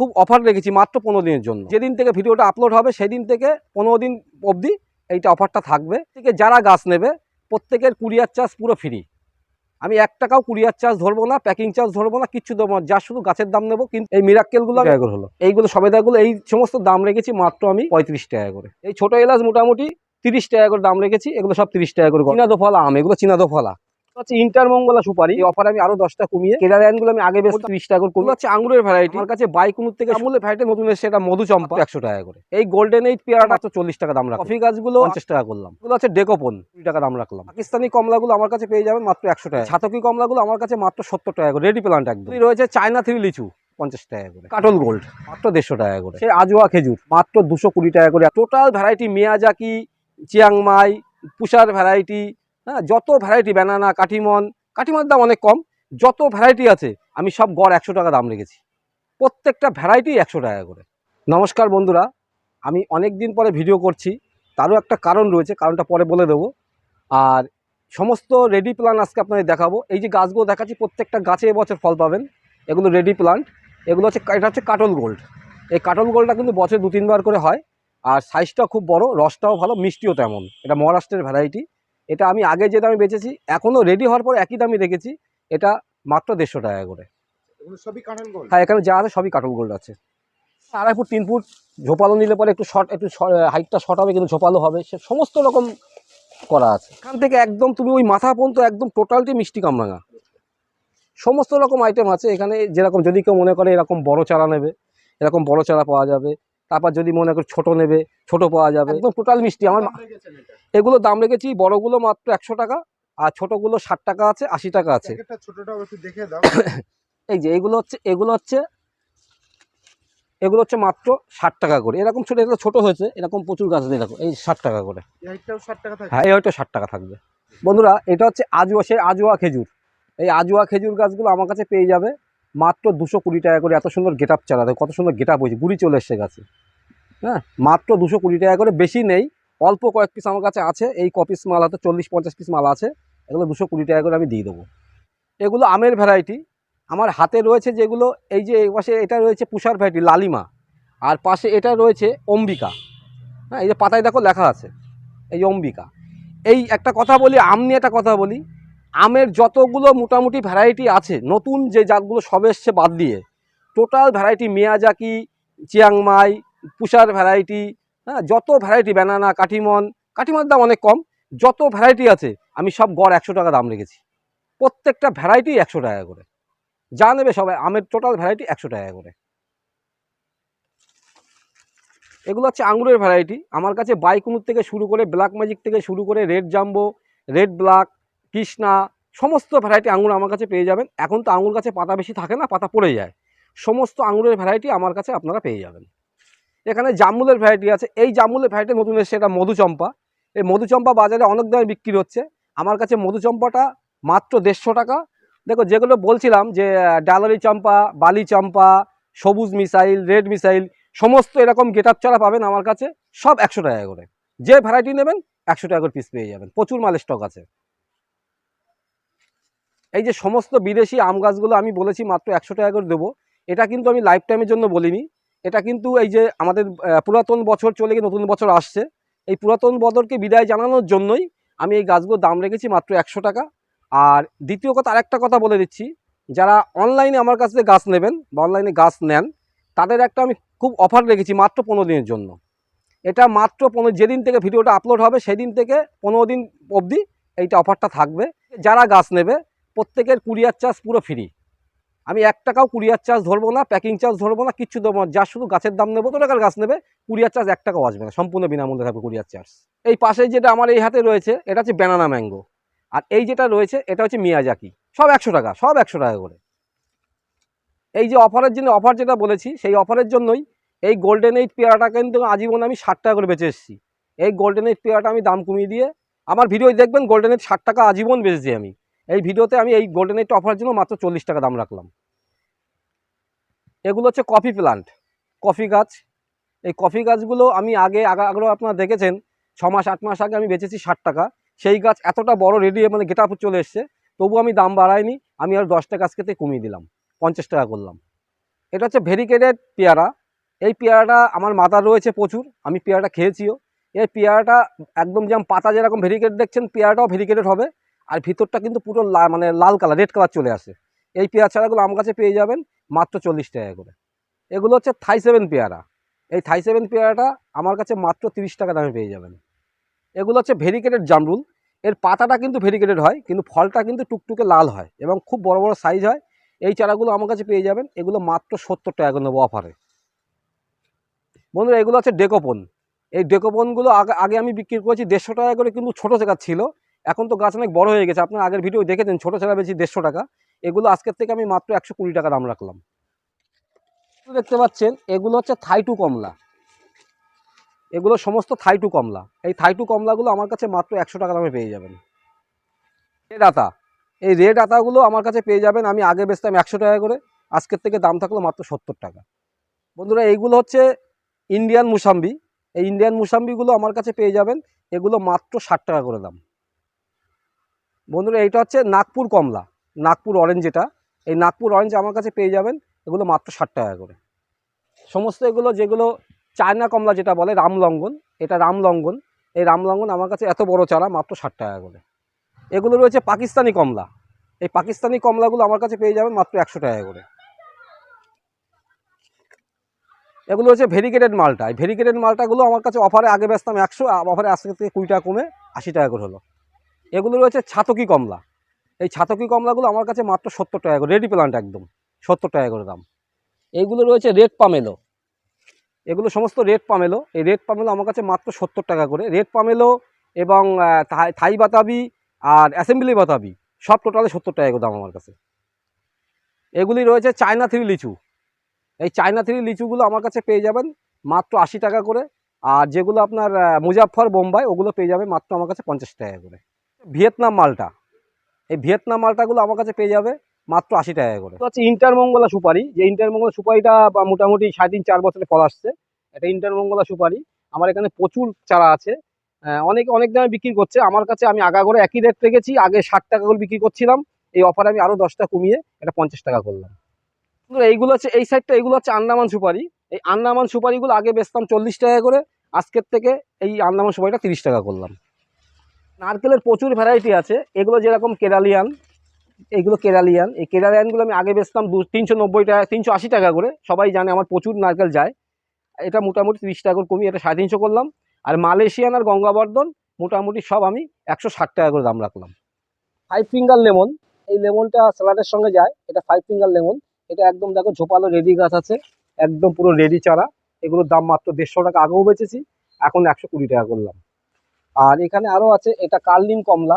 খুব অফার রেখেছি মাত্র পনেরো দিনের জন্য। যেদিন থেকে ভিডিওটা আপলোড হবে সেদিন থেকে পনেরো দিন অবধি এইটা অফারটা থাকবে। থেকে যারা গাছ নেবে প্রত্যেকের কুরিয়ার চার্জ পুরো ফ্রি আমি এক টাকাও কুরিয়ার চার্জ ধরবো না প্যাকিং চার্জ ধরবো না কিচ্ছু দেবো না যা শুধু গাছের দাম নেব কিন্তু এই মিরাক্কেলগুলো করে হলো। এইগুলো সবেদাগুলো এই সমস্ত দাম রেখেছি মাত্র আমি পঁয়ত্রিশ টাকা করে। এই ছোটো এলাচ মোটামুটি তিরিশ টাকা করে দাম রেখেছি এগুলো সব তিরিশ টাকা করে। চীনা দোফলা আম এগুলো চীনা হচ্ছে ইন্টারমঙ্গলা সুপারি অফার আমি আরও দশটা কমিয়ে কেরালায়ানগুলো আমি আগে বেশ তিরিশ টাকা করে কমিয়ে। হচ্ছে আঙুরের ভ্যারাইটি আমার কাছে বাইকুনুর থেকে আমুলের ভ্যারাইটি নতুন এসেছে এটা মধু চম্পা। একশো টাকা করে। এই গোল্ডেন এইট পেয়ারাটা তো চল্লিশ টাকা দাম রাখলাম। কফি গাছগুলো পঞ্চাশ টাকা করলাম। এগুলো হচ্ছে ডেকোপন কুড়ি টাকা দাম রাখলাম। পাকিস্তানি কমলাগুলো আমার কাছে পেয়ে যাবেন মাত্র একশো টাকা। ছাতকি কমলাগুলো আমার কাছে মাত্র সত্তর টাকা করে। রেডি প্লান্ট একদম। রয়েছে চায়না থ্রি লিচু পঞ্চাশ টাকা করে। কাটল গোল্ড মাত্র দেড়শো টাকা করে। সেই আজোয়া খেজুর মাত্র দুশো কুড়ি টাকা করে। Total variety Miyazaki Chiang Mai পুষার ভ্যারাইটি হ্যাঁ যত ভ্যারাইটি ব্যানানা কাঠিমন, কাঠিমনের দাম অনেক কম, যত ভ্যারাইটি আছে, আমি সব গড় একশো টাকা দাম রেখেছি। প্রত্যেকটা ভ্যারাইটি একশো টাকা করে। নমস্কার বন্ধুরা, আমি অনেক দিন পরে ভিডিও করছি, তারও একটা কারণ রয়েছে, কারণটা পরে বলে দেবো। আর সমস্ত রেডি প্লান্ট আজকে আপনাদের দেখাবো। এই যে গাছগুলো দেখাচ্ছি, প্রত্যেকটা গাছে এবছর ফল পাবেন। এগুলো রেডি প্লান্ট এগুলো হচ্ছে, এটা হচ্ছে কাটল গোল্ড। এই কাটল গোল্ডটা কিন্তু বছরে দু তিনবার করে হয়, আর সাইজটা খুব বড়, রসটাও ভালো, মিষ্টিও তেমন। এটা মহারাষ্ট্রের ভ্যারাইটি এটা আমি আগে যে দামে বেচেছি এখনও রেডি হওয়ার পর একই দামে রেখেছি এটা মাত্র দেড়শো টাকা করে। সবই হ্যাঁ এখানে যা আছে সবই কাটল গোল্ড আছে। আড়াই ফুট তিন ফুট ঝোপালো নিলে পরে একটু শর্ট একটু হাইটটা শর্ট হবে কিন্তু ঝোপালো হবে সে সমস্ত রকম করা আছে। এখান থেকে একদম তুমি ওই মাথা পর্যন্ত একদম টোটালটি মিষ্টি কামরাঙা। সমস্ত রকম আইটেম আছে এখানে যেরকম যদি কেউ মনে করে এরকম বড় চারা নেবে এরকম বড় চারা পাওয়া যাবে তারপর যদি মনে করে ছোট নেবে ছোট পাওয়া যাবে। একদম টোটাল মিষ্টি আমার এগুলো দাম রেখেছি বড়গুলো মাত্র একশো টাকা আর ছোটগুলো ষাট টাকা আছে আশি টাকা আছে। এই যে এগুলো হচ্ছে এগুলো হচ্ছে এগুলো হচ্ছে মাত্র ষাট টাকা করে। এরকম ছোটো এগুলো ছোটো হয়েছে এরকম প্রচুর গাছ দিয়ে দেখো এই ষাট টাকা করে। ষাট টাকা হ্যাঁ এই হয়তো ষাট টাকা থাকবে। বন্ধুরা এটা হচ্ছে আজুয়া সেই আজুয়া খেজুর। এই আজুয়া খেজুর গাছগুলো আমার কাছে পেয়ে যাবে। মাত্র দুশো কুড়ি টাকা করে এত সুন্দর গেট আপ চালা দেখো কত সুন্দর গেট আপ হয়েছে, গুড়ি চলে এসছে গাছে। হ্যাঁ মাত্র দুশো কুড়ি টাকা করে, বেশি নেই, অল্প কয়েক পিস আমার কাছে আছে, এই কপিস মাল হয়তো চল্লিশ পঞ্চাশ পিস মাল আছে, এগুলো দুশো কুড়ি টাকা করে আমি দিয়ে দেবো। এগুলো আমের ভ্যারাইটি আমার হাতে রয়েছে যেগুলো, এই যে এই পাশে এটা রয়েছে পুষার ভ্যারাইটি লালিমা, আর পাশে এটা রয়েছে অম্বিকা। হ্যাঁ এই যে পাতায় দেখো লেখা আছে, এই অম্বিকা। এই একটা কথা বলি, আম নিয়ে একটা কথা বলি আমের যতগুলো মোটামুটি ভ্যারাইটি আছে, নতুন যে জাতগুলো সবে এসছে বাদ দিয়ে total variety Miyazaki, Chiang Mai, পুষার ভ্যারাইটি হ্যাঁ যত ভ্যারাইটি ব্যানানা কাঠিমন কাঠিমার দাম অনেক কম, যত ভ্যারাইটি আছে, আমি সব গড় একশো টাকা দাম রেখেছি। প্রত্যেকটা ভ্যারাইটি একশো টাকা করে। যা নেবে সবাই আমের টোটাল ভ্যারাইটি একশো টাকা করে। এগুলো হচ্ছে আঙুরের ভ্যারাইটি আমার কাছে বাইকুনুর থেকে শুরু করে ব্ল্যাক ম্যাজিক থেকে শুরু করে red jumbo red black Krishna, সমস্ত ভ্যারাইটি আঙুর আমার কাছে পেয়ে যাবেন। এখন তো আঙুর গাছে পাতা বেশি থাকে না, পাতা পড়ে যায়। সমস্ত আঙুরের ভ্যারাইটি আমার কাছে আপনারা পেয়ে যাবেন। এখানে জামুলের ভ্যারাইটি আছে। এই জামুলের ভ্যারাইটি নতুন এসেছে, এটা মধুচম্পা। এই মধুচম্পা বাজারে অনেক দামে বিক্রি হচ্ছে। আমার কাছে মধুচম্পাটা মাত্র দেড়শো টাকা। দেখো, যেগুলো বলছিলাম যে ডালারি চম্পা, বালি চম্পা, সবুজ মিসাইল, রেড মিসাইল, সমস্ত এরকম গেটার চারা পাবেন আমার কাছে। সব একশো টাকা করে। যে ভ্যারাইটি নেবেন, একশো টাকা করে পিস পেয়ে যাবেন। প্রচুর মালের স্টক আছে। এই যে সমস্ত বিদেশি আম গাছগুলো আমি বলেছি মাত্র একশো টাকা করে দেবো। এটা কিন্তু আমি লাইফ টাইমের জন্য বলিনি। এটা কিন্তু এই যে আমাদের পুরাতন বছর চলে গিয়ে নতুন বছর আসছে। এই পুরাতন বদরকে বিদায় জানানোর জন্যই আমি এই গাছগুলোর দাম রেখেছি মাত্র একশো টাকা। আর দ্বিতীয় কথা, আরেকটা কথা বলে দিচ্ছি। যারা অনলাইনে আমার কাছ থেকে গাছ নেবেন বা অনলাইনে গাছ নেন, তাদের একটা আমি খুব অফার রেখেছি মাত্র পনেরো দিনের জন্য। এটা মাত্র পনেরো, যেদিন থেকে ভিডিওটা আপলোড হবে, সেদিন থেকে পনেরো দিন অবধি এইটা অফারটা থাকবে। যারা গাছ নেবে প্রত্যেকের কুরিয়ার চার্জ পুরো ফ্রি আমি এক টাকাও কুরিয়ার চার্জ ধরবো না প্যাকিং চার্জ ধরবো না, কিচ্ছু দেবো না। যা শুধু গাছের দাম নেব তো টাকার গাছ নেবে, কুরিয়ার চার্জ এক টাকাও আসবে না, সম্পূর্ণ বিনামূল্যে থাকবে কুরিয়ার চার্জ। এই পাশে যেটা আমার এই হাতে রয়েছে, এটা হচ্ছে ব্যানানা ম্যাঙ্গো আর এই যেটা রয়েছে, এটা হচ্ছে মিয়াজাকি সব একশো টাকা, সব একশো টাকা করে। এই যে অফারের জন্য অফার যেটা বলেছি, সেই অফারের জন্যই এই গোল্ডেন এইট পেয়ারাটা কিন্তু আজীবন আমি ষাট টাকা করে বেঁচে এসেছি। এই গোল্ডেন এইট পেয়ারাটা আমি দাম কমিয়ে দিয়ে, আমার ভিডিও দেখবেন গোল্ডেন এইট ষাট টাকা আজীবন বেচেছি আমি। এই ভিডিওতে আমি এই গোল্ডেন এইট অফারের জন্য মাত্র চল্লিশ টাকা দাম রাখলাম। এগুলো হচ্ছে কফি প্লান্ট কফি গাছ। এই কফি গাছগুলো আমি আগে, আগা, আগেও আপনারা দেখেছেন, ছ মাস, আট মাস আগে আমি বেচেছি ষাট টাকা। সেই গাছ এতটা বড় রেডি মানে গেট চলে এসছে তবু আমি দাম বাড়াইনি, আমি আর দশ টাকা আজকে কমিয়ে দিলাম, পঞ্চাশ টাকা করলাম। এটা হচ্ছে ভেরিকেটেড পেয়ারা। এই পেয়ারাটা আমার মাথার রয়েছে প্রচুর, আমি পেয়ারাটা খেয়েছিও। এই পেয়ারাটা একদম যেমন পাতা যেরকম ভেরিকেট দেখছেন? পেয়ারাটাও ভেরিকেটেড হবে। আর ভিতরটা কিন্তু পুরো মানে লাল কালার রেড কালার চলে আসে। এই পেয়ারা ছাড়াগুলো আমার কাছে পেয়ে যাবেন মাত্র চল্লিশ টাকা করে। এগুলো হচ্ছে থাই সেভেন পেয়ারা। এই থাই সেভেন পেয়ারাটা আমার কাছে মাত্র তিরিশ টাকা দামে পেয়ে যাবেন। এগুলো হচ্ছে ভেরিকেটেড জামরুল। এর পাতাটা কিন্তু ভেরিকেটেড হয়, কিন্তু ফলটা কিন্তু টুকটুকে লাল হয় এবং খুব বড় বড় সাইজ হয়। এই চারাগুলো আমার কাছে পেয়ে যাবেন। এগুলো মাত্র সত্তর টাকা করে নেব অফারে বন্ধুরা, এগুলো হচ্ছে ডেকোপন। এই ডেকোপনগুলো আগে আগে আমি বিক্রি করেছি দেড়শো টাকা করে, কিন্তু ছোটো জায়গা ছিল। এখন তো গাছ অনেক বড় হয়ে গেছে, আপনার আগের ভিডিও দেখেছেন, ছোটো চারা বেশি দেড়শো টাকা। এগুলো আজকের থেকে আমি মাত্র একশো কুড়ি টাকা দাম রাখলাম। দেখতে পাচ্ছেন, এগুলো হচ্ছে থাইটু কমলা। এগুলো সমস্ত থাইটু কমলা। এই থাইটু কমলাগুলো আমার কাছে মাত্র একশো টাকা দামে পেয়ে যাবেন। রেড আতা। এই রেড আতাগুলো আমার কাছে পেয়ে যাবেন, আমি আগে বেচতাম একশো টাকা করে, আজকের থেকে দাম থাকল মাত্র সত্তর টাকা। বন্ধুরা, এইগুলো হচ্ছে ইন্ডিয়ান মুসাম্বি। এই ইন্ডিয়ান মুসাম্বিগুলো আমার কাছে পেয়ে যাবেন, এগুলো মাত্র ষাট টাকা করে দাম। বন্ধুরা, এইটা হচ্ছে নাগপুর কমলা, নাগপুর অরেঞ্জ যেটা। এই নাগপুর অরেঞ্জ আমার কাছে পেয়ে যাবেন, এগুলো মাত্র ষাট টাকা করে। সমস্ত এগুলো, যেগুলো চায়না কমলা যেটা বলে, রামলঙ্গন, এটা রামলঙ্গন। এই রামলঙ্গন আমার কাছে এত বড় চারা, মাত্র ষাট টাকা করে। এগুলো রয়েছে পাকিস্তানি কমলা। এই পাকিস্তানি কমলাগুলো আমার কাছে পেয়ে যাবেন, মাত্র একশো টাকা করে। এগুলো হচ্ছে ভেরিকেটেড মালটা। এই ভেরিকেটেড মালটাগুলো আমার কাছে অফারে আগে বেচতাম একশো অফারে আজকে থেকে কুড়ি টাকা কমে আশি টাকা করে হলো। এগুলো রয়েছে ছাতকি কমলা। এই ছাতকি কমলাগুলো আমার কাছে মাত্র সত্তর টাকা করে রেডি প্লান্ট একদম সত্তর টাকা করে দাম। এইগুলো রয়েছে রেড পামেলো এগুলো সমস্ত রেড পামেলো এই রেড পামেলো আমার কাছে মাত্র সত্তর টাকা করে। রেড পামেলো এবং থাই- বাতাবি আর অ্যাসেম্বলি বাতাবি সব টোটালে সত্তর টাকা করে দাম আমার কাছে। এগুলি রয়েছে চায়না থ্রি লিচু। এই চায়না থ্রি লিচুগুলো আমার কাছে পেয়ে যাবেন মাত্র আশি টাকা করে। আর যেগুলো আপনার আহ, মুজাফফর বোম্বাই ওগুলো পেয়ে যাবে মাত্র আমার কাছে পঞ্চাশ টাকা করে। ভিয়েতনাম মালটা। এই ভিয়েতনাম মালটাগুলো আমার কাছে পেয়ে যাবে মাত্র আশি টাকা করে। তো হচ্ছে ইন্টারমঙ্গলা সুপারি। যে ইন্টারমঙ্গলা সুপারিটা মোটামুটি সাড়ে তিন চার বছরে ফল আসছে, এটা ইন্টারমঙ্গলা সুপারি। আমার এখানে প্রচুর চারা আছে। অনেক অনেক দামে বিক্রি করছে। আমার কাছে আমি আগা করে একই রেট রেখেছি। আগে ষাট টাকা করে বিক্রি করছিলাম। এই অফারে আমি আরও দশটা কমিয়ে এটা পঞ্চাশ টাকা করলাম। এইগুলো হচ্ছে, এই সাইডটা এইগুলো হচ্ছে আন্দামান সুপারি। এই আন্দামান সুপারিগুলো আগে বেচতাম চল্লিশ টাকা করে। আজকের থেকে এই আন্দামান সুপারিটা তিরিশ টাকা করলাম। নারকেলের প্রচুর ভ্যারাইটি আছে। এগুলো যেরকম কেরালিয়ান, এগুলো কেরালিয়ান। এই কেরালিয়ানগুলো আমি আগে বেচতাম দু তিনশো নব্বই টাকা, তিনশো আশি টাকা করে। সবাই জানে আমার প্রচুর নারকেল যায়। এটা মোটামুটি তিরিশ টাকা করে কমিয়ে এটা সাড়ে তিনশো করলাম। আর মালয়েশিয়ান আর গঙ্গাবর্ধন মোটামুটি সব আমি একশো ষাট টাকা করে দাম রাখলাম। ফাইভ ফিঙ্গার লেমন এই লেমনটা স্যালাডের সঙ্গে যায়। এটা ফাইভ ফিঙ্গার লেমন এটা একদম দেখো ঝোপালো রেডি গাছ আছে। একদম পুরো রেডি চারা। এগুলোর দাম মাত্র দেড়শো টাকা আগেও বেচেছি। এখন একশো কুড়ি টাকা করলাম। আর এখানে আরও আছে, এটা কার্লিন কমলা।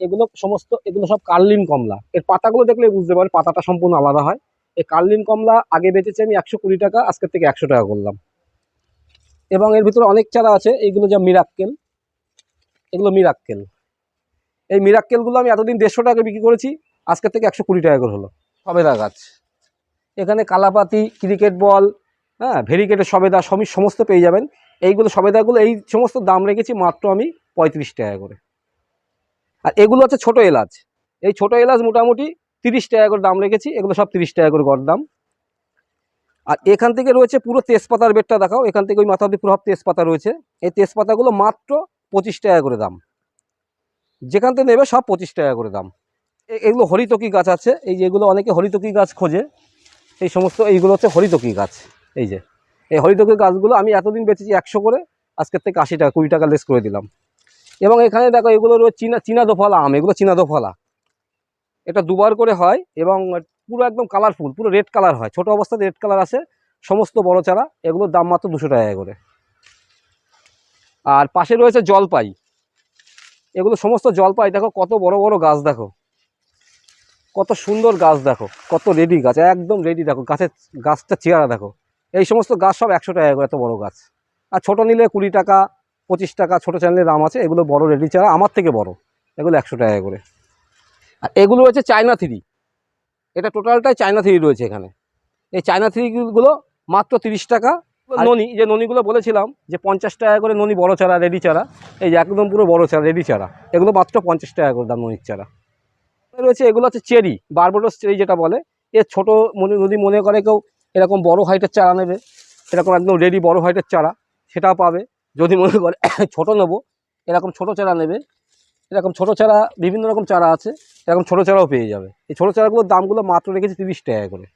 এগুলো সমস্ত, এগুলো সব কার্লিন কমলা। এর পাতাগুলো দেখলে বুঝতে পারেন পাতাটা সম্পূর্ণ আলাদা হয়। এই কার্লিন কমলা আগে বেচেছি আমি একশো কুড়ি টাকা, আজকের থেকে একশো টাকা করলাম। এবং এর ভিতরে অনেক চারা আছে এইগুলো যা মিরাক্কেল। এগুলো মিরাক্কেল। এই মিরাক্কেলগুলো আমি এতদিন দেড়শো টাকা বিক্রি করেছি, আজকের থেকে একশো কুড়ি টাকা করে হলো। সবেদা গাছ। এখানে কালাপাতি, ক্রিকেট বল হ্যাঁ ভেরিকেটের সবেদা সমস্ত পেয়ে যাবেন। এইগুলো সবেদাগুলো এই সমস্ত দাম রেখেছি মাত্র আমি পঁয়ত্রিশ টাকা করে। আর এগুলো হচ্ছে ছোটো এলাচ। এই ছোটো এলাচ মোটামুটি তিরিশ টাকা করে দাম রেখেছি, এগুলো সব তিরিশ টাকা করে গড় দাম। আর এখান থেকে রয়েছে পুরো তেজপাতার বেডটা দেখাও, এখান থেকে ওই মাথা অব্দি পুরো সব তেজপাতা রয়েছে। এই তেজপাতাগুলো মাত্র পঁচিশ টাকা করে দাম। যেখান থেকে নেবে সব পঁচিশ টাকা করে দাম। এগুলো হরিতকি গাছ আছে, এই যেগুলো অনেকে হরিতকি গাছ খোঁজে। এই সমস্ত এইগুলো হচ্ছে হরিতকি গাছ, এই যে। এই হরিতকি গাছগুলো আমি এতদিন বেচেছি একশো করে, আজকের থেকে আশি টাকা, কুড়ি টাকা লেস করে দিলাম। এবং এখানে দেখো, এগুলো রয়েছে চীনা চীনা দোফালা আম, এগুলো চীনা দোফালা। এটা দুবার করে হয় এবং পুরো একদম কালারফুল পুরো রেড কালার হয়। ছোট অবস্থাতে রেড কালার আসে, সমস্ত বড় চারা, এগুলোর দাম মাত্র দুশো টাকা করে। আর পাশে রয়েছে জলপাই। এগুলো সমস্ত জলপাই, দেখো কত বড় বড় গাছ, দেখো। কত সুন্দর গাছ, দেখো। কত রেডি গাছ, একদম রেডি দেখো। গাছের গাছটা চেহারা, দেখো। এই সমস্ত গাছ সব একশো টাকা করে, এত বড় গাছ। আর ছোট নিলে কুড়ি টাকা, পঁচিশ টাকা, ছোটো চ্যানেলের দাম আছে, এগুলো বড় রেডি চারা আমার থেকে বড়। এগুলো একশো টাকা করে। আর এগুলো রয়েছে চায়না থ্রি। এটা টোটালটাই চায়না থ্রি রয়েছে এখানে। এই চায়না থ্রিগুলো মাত্র তিরিশ টাকা। ননি যে ননিগুলো বলেছিলাম যে পঞ্চাশ টাকা করে ননি বড় চারা রেডি চারা এই যে একদম পুরো বড় চারা রেডি চারা এগুলো মাত্র পঞ্চাশ টাকা করে দাম ননির চারা রয়েছে, এগুলো হচ্ছে চেরি, বারবোডোস চেরি যেটা বলে। এর ছোটো মনে যদি মনে করে কেউ এরকম বড় হাইটের চারা নেবে, এরকম একদম রেডি বড় হাইটের চারা, সেটাও পাবে। যদি মনে করে ছোট নেব, এরকম ছোট চারা নেবে, এরকম ছোট চারা, বিভিন্ন রকম চারা আছে, এরকম ছোট চারাও পেয়ে যাবে। এই ছোটো চারাগুলোর দামগুলো মাত্র রেখেছি তিরিশ টাকা করে।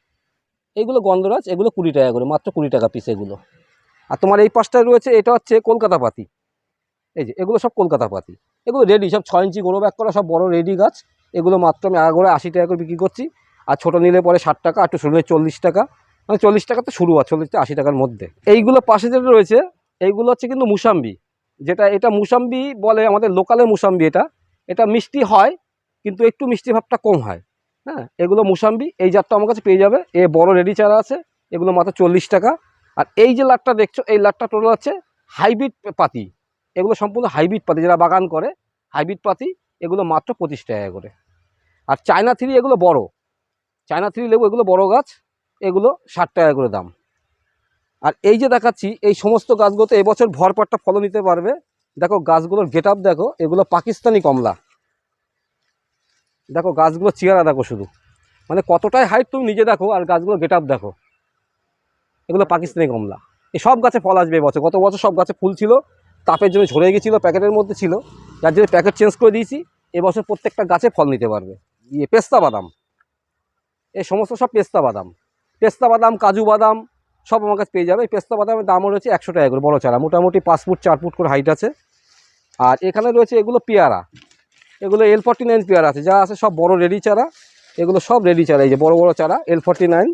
এইগুলো গন্ধরাজ, এগুলো কুড়ি টাকা করে, মাত্র কুড়ি টাকা পিস এগুলো। আর তোমার এই পাশটায় রয়েছে, এটা হচ্ছে কলকাতা পাতি। এই যে, এগুলো সব কলকাতা পাতি। এগুলো রেডি সব ছয় ইঞ্চি গোড়ো ব্যাক করা, সব বড় রেডি গাছ। এগুলো মাত্র আমি আগা আশি টাকা করে বিক্রি করছি। আর ছোটো নিলে পরে ষাট টাকা, আর একটু শুরু চল্লিশ টাকা। মানে চল্লিশ টাকা তো শুরু আছে, চল্লিশ আশি টাকার মধ্যে। এইগুলো পাশে যেটা রয়েছে, এইগুলো হচ্ছে কিন্তু মুসাম্বি। যেটা, এটা মুসাম্বি বলে আমাদের লোকালের মুসাম্বি এটা। এটা মিষ্টি হয়, কিন্তু একটু মিষ্টি ভাবটা কম হয়। হ্যাঁ এগুলো মুসাম্বি, এই জাতটা আমার কাছে পেয়ে যাবে। এ বড় রেডি চারা আছে, এগুলো মাত্র চল্লিশ টাকা। আর এই যে লাটটা দেখছ, এই লাটটা টোটাল হচ্ছে হাইব্রিড পাতি। এগুলো সম্পূর্ণ হাইব্রিড পাতি, যারা বাগান করে, হাইব্রিড পাতি, এগুলো মাত্র পঁচিশ টাকা করে। আর চায়না থ্রি এগুলো বড়। চায়না থ্রি লেবু, এগুলো বড় গাছ। এগুলো ষাট টাকা করে দাম। আর এই যে দেখাচ্ছি, এই সমস্ত গাছগুলোতে এবছর ভরপাটটা ফলন নিতে পারবে। দেখো, গাছগুলোর গেট দেখো, এগুলো পাকিস্তানি কমলা। দেখো গাছগুলো চেহারা দেখো শুধু। মানে কতটাই হাইট তুমি নিজে দেখো আর গাছগুলো গেট দেখো। এগুলো পাকিস্তানি কমলা। এই সব গাছে ফল আসবে এবছর। গত বছর সব গাছে ফুল ছিল, তাপের জন্য ঝরে গেছিল, প্যাকেটের মধ্যে ছিল। যার জন্য প্যাকেট চেঞ্জ করে দিয়েছি, এবছর প্রত্যেকটা গাছে ফল নিতে পারবে। ইয়ে পেস্তা বাদাম। এই সমস্ত সব পেস্তা বাদাম। পেস্তা বাদাম, কাজু বাদাম, সব আমার কাছে পেয়ে যাবে। এই পেস্তা বাদামের দামও রয়েছে একশো টাকা করে, বড়ো চারা। মোটামুটি পাঁচ ফুট, চার ফুট করে হাইট আছে। আর এখানে রয়েছে এগুলো পেয়ারা। এগুলো এল ফর্টি নাইন পেয়ারা আছে। যা আছে সব বড় রেডি চারা। এগুলো সব রেডি চারা, এই যে বড় বড় চারা এল ফর্টি নাইন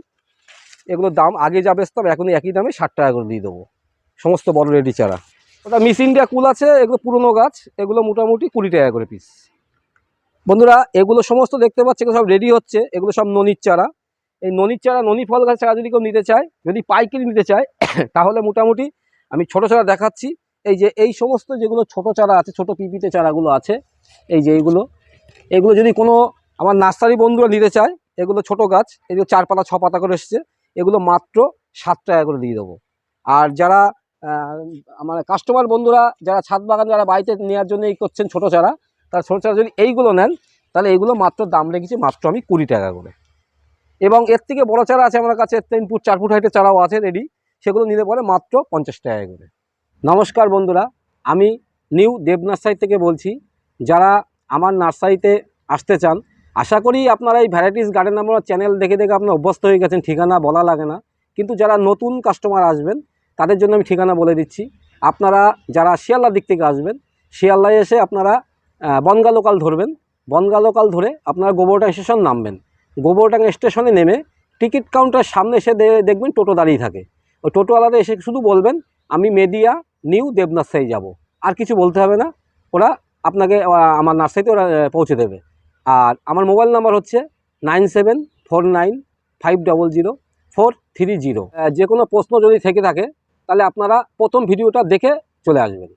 এগুলোর দাম আগে যা বেচতাম এখন একই দামে ষাট টাকা করে দিয়ে দেবো। সমস্ত বড় রেডি চারা। ওটা মিস ইন্ডিয়া কুল আছে, এগুলো পুরনো গাছ। এগুলো মোটামুটি কুড়ি টাকা করে পিস বন্ধুরা, এগুলো সমস্ত দেখতে পাচ্ছি, এগুলো সব রেডি হচ্ছে। এগুলো সব ননির চারা। এই ননির চারা, ননি ফল গাছ চারা যদি কেউ নিতে চায়, যদি পাইকারি নিতে চায়, তাহলে মোটামুটি আমি ছোট চারা দেখাচ্ছি। এই যে এই সমস্ত যেগুলো ছোট চারা আছে, ছোট পিপিতে চারাগুলো আছে, এই যে এইগুলো এগুলো যদি কোনো আমার নার্সারি বন্ধুরা নিতে চায়, এগুলো ছোট গাছ, এগুলো চার পাতা ছ পাতা করে এসেছে, এগুলো মাত্র সাত টাকা করে দিয়ে দেবো। আর যারা আমার কাস্টমার বন্ধুরা, যারা ছাদ বাগান, যারা বাড়িতে নেওয়ার জন্য এই করছেন ছোটো চারা, তারা ছোটো চারা যদি এইগুলো নেন, তাহলে এইগুলো মাত্র দাম রেখেছি মাত্র আমি কুড়ি টাকা করে। এবং এর থেকে বড় চারা আছে আমার কাছে তিন ফুট, চার ফুট হাইটের চারাও আছে রেডি সেগুলো নিতে পারে মাত্র পঞ্চাশ টাকা করে। নমস্কার বন্ধুরা, আমি নিউ দেব নার্সারি থেকে বলছি, যারা আমার নার্সারিতে আসতে চান, আশা করি আপনারা এই ভ্যারাইটিস গার্ডেন আমার চ্যানেল দেখে দেখে আপনার অভ্যস্ত হয়ে গেছেন, ঠিকানা বলা লাগে না। কিন্তু যারা নতুন কাস্টমার আসবেন, তাদের জন্য আমি ঠিকানা বলে দিচ্ছি। আপনারা যারা শিয়ালদার দিক থেকে আসবেন শিয়াল্লায় এসে আপনারা বনগা লোকাল ধরবেন। বনগা লোকাল ধরে আপনারা গোবরডাঙ্গা স্টেশন নামবেন। গোবরডাঙ্গা স্টেশনে নেমে টিকিট কাউন্টার সামনে এসে দেখবেন টোটো দাঁড়িয়ে থাকে। ওই টোটোওয়ালাদের এসে শুধু বলবেন, আমি মেদিয়া নিউ দেবনার্সারি যাব। আর কিছু বলতে হবে না। ওরা আপনাকে আমার নার্সারিতে ওরা পৌঁছে দেবে। আর আমার মোবাইল নাম্বার হচ্ছে nine seven four nine five double zero four three zero. যে কোনো প্রশ্ন যদি থেকে থাকে, তাহলে আপনারা প্রথম ভিডিওটা দেখে চলে আসবেন।